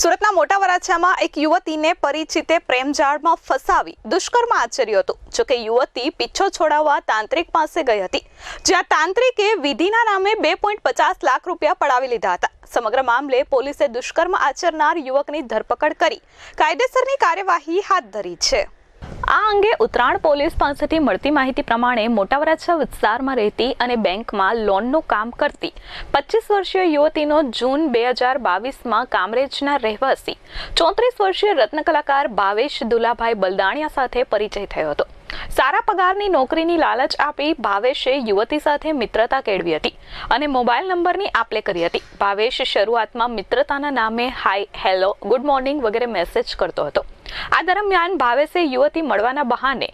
સુરતના મોટા વરાછામાં એક યુવતીને પરિચિતે પ્રેમજાળમાં ફસાવી દુષ્કર્મ આચર્યું હતું. જોકે યુવતી પીછો છોડાવવા તાંત્રિક પાસે ગઈ હતી. જ્યાં તાંત્રિકે વિધિના નામે બે પચાસ લાખ રૂપિયા પડાવી લીધા હતા. સમગ્ર મામલે પોલીસે દુષ્કર્મ આચરનાર યુવકની ધરપકડ કરી કાયદેસરની કાર્યવાહી હાથ ધરી છે. આ અંગે ઉત્તરાયણ પોલીસ પાસેથી મળતી માહિતી પ્રમાણે મોટા વરાછા વિસ્તારમાં રહેતી અને બેંકમાં લોનનું કામ કરતી પચીસ વર્ષીય યુવતીનો જૂન બે હજાર બાવીસમાં કામરેજના રહેવાસી, ચોત્રીસ વર્ષીય રત્ન કલાકાર ભાવેશ દુલાભાઈ બલદાણિયા સાથે પરિચય થયો હતો. સારા પગારની નોકરીની લાલચ આપી ભાવેશે યુવતી સાથે મિત્રતા કેળવી હતી અને મોબાઈલ નંબરની આપલે કરી હતી. ભાવેશ શરૂઆતમાં મિત્રતાના નામે હાય, હેલો, ગુડ મોર્નિંગ વગેરે મેસેજ કરતો હતો. આ દરમિયાન ભાવેશે યુવતી મળવાના બહાને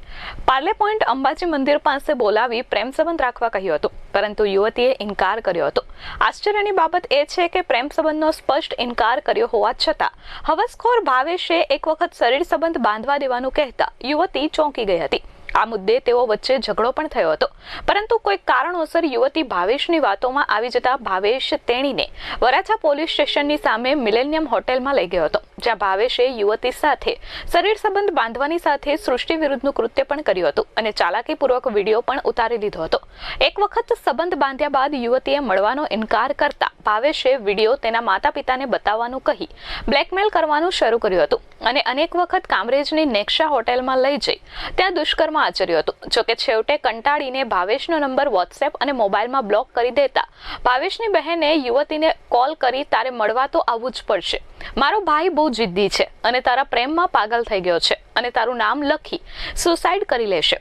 પાર્લે પોઈન્ટ અંબાજી મંદિર પાસે બોલાવી પ્રેમ સંબંધ રાખવા કહ્યું હતું, પરંતુ યુવતીએ ઇનકાર કર્યો હતો. આશ્ચર્યની બાબત એ છે કે પ્રેમ સંબંધનો સ્પષ્ટ ઇનકાર કર્યો હોવા છતાં, હવસખોર ભાવેશે એક વખત શરીર સંબંધ બાંધવા દેવાનું કહેતા યુવતી ચોંકી ગઈ હતી. આ મુદ્દે તેઓ વચ્ચે ઝઘડો પણ થયો હતો. પરંતુ કોઈક કારણોસર યુવતી ભાવેશની વાતોમાં આવી જતા ભાવેશ તેણીને વરાછા પોલીસ સ્ટેશનની સામે મિલેનિયમ હોટેલમાં લઈ ગયો હતો, જ્યાં ભાવેશે યુવતી સાથે શરીર સંબંધ બાંધવાની સાથે સૃષ્ટિ વિરુદ્ધનું કૃત્ય પણ કર્યું હતું અને ચાલાકીપૂર્વક વીડિયો પણ ઉતારી લીધો હતો. એક વખત સંબંધ બાંધ્યા બાદ યુવતીએ મળવાનો ઇનકાર કરતા ભાવેશે વીડિયો તેના માતા પિતાને બતાવવાનું કહી બ્લેકમેલ કરવાનું શરૂ કર્યું હતું અને અનેક વખત કામરેજની નેક્ષા હોટેલમાં લઈ જઈ ત્યાં દુષ્કર્મ આચર્યું હતું. જોકે છેવટે કંટાળીને ભાવેશનો નંબર વોટ્સએપ અને મોબાઈલમાં બ્લોક કરી દેતા ભાવેશની બહેને યુવતીને કોલ કરી, તારે મળવા તો આવવું જ પડશે. મારો ભાઈ બહુ જિદ્દી છે અને તારા પ્રેમમાં પાગલ થઈ ગયો છે અને તારું નામ લખી સુસાઇડ કરી લેશે.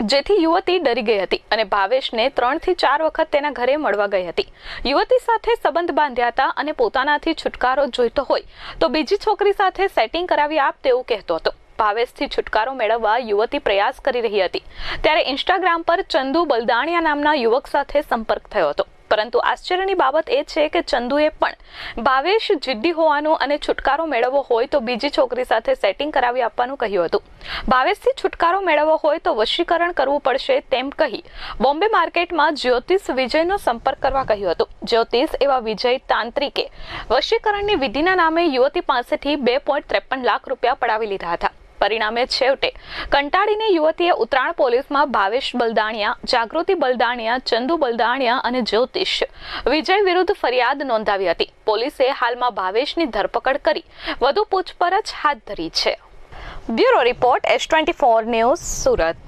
જેથી યુવતી ડરી ગઈ હતી અને ભાવેશને ત્રણથી ચાર વખત તેના ઘરે મળવા ગઈ હતી. યુવતી સાથે સંબંધ બાંધ્યા હતા અને પોતાનાથી છુટકારો જોઈતો હોય તો બીજી છોકરી સાથે સેટિંગ કરાવી આપ તેવું કહેતો હતો. ભાવેશથી છુટકારો મેળવવા યુવતી પ્રયાસ કરી રહી હતી. ત્યારે ઇન્સ્ટાગ્રામ પર ચંદુ બલદાણિયા નામના યુવક સાથે સંપર્ક થયો હતો. પરંતુ આશ્ચર્યની બાબત એ છે કે ચંદુએ પણ ભાવેશ જિદ્દી હોવાનું અને છુટકારો મેળવવો હોય તો બીજી છોકરી સાથે સેટિંગ કરાવી આપવાનું કહ્યું હતું. ભાવેશથી છુટકારો મેળવવો હોય તો વશીકરણ કરવું પડશે તેમ કહી બોમ્બે માર્કેટમાં જ્યોતિષ વિજયનો સંપર્ક કરવા કહ્યું હતું. જ્યોતિષ એવા વિજય તાંત્રિકે વશીકરણની વિધિના નામે યુવતી પાસેથી બે પોઈન્ટ ત્રેપન લાખ રૂપિયા પડાવી લીધા હતા. પરિણામે છેવટે કંટાળીને યુવતીએ ઉત્તરાયણ પોલીસમાં ભાવેશ બલદાણિયા, જાગૃતિ બલદાણિયા, ચંદુ બલદાણિયા અને જ્યોતિષ વિજય વિરુદ્ધ ફરિયાદ નોંધાવી હતી. પોલીસે હાલમાં ભાવેશની ધરપકડ કરી, વધુ પૂછપરછ હાથ ધરી છે. Bureau report, S twenty four news Surat.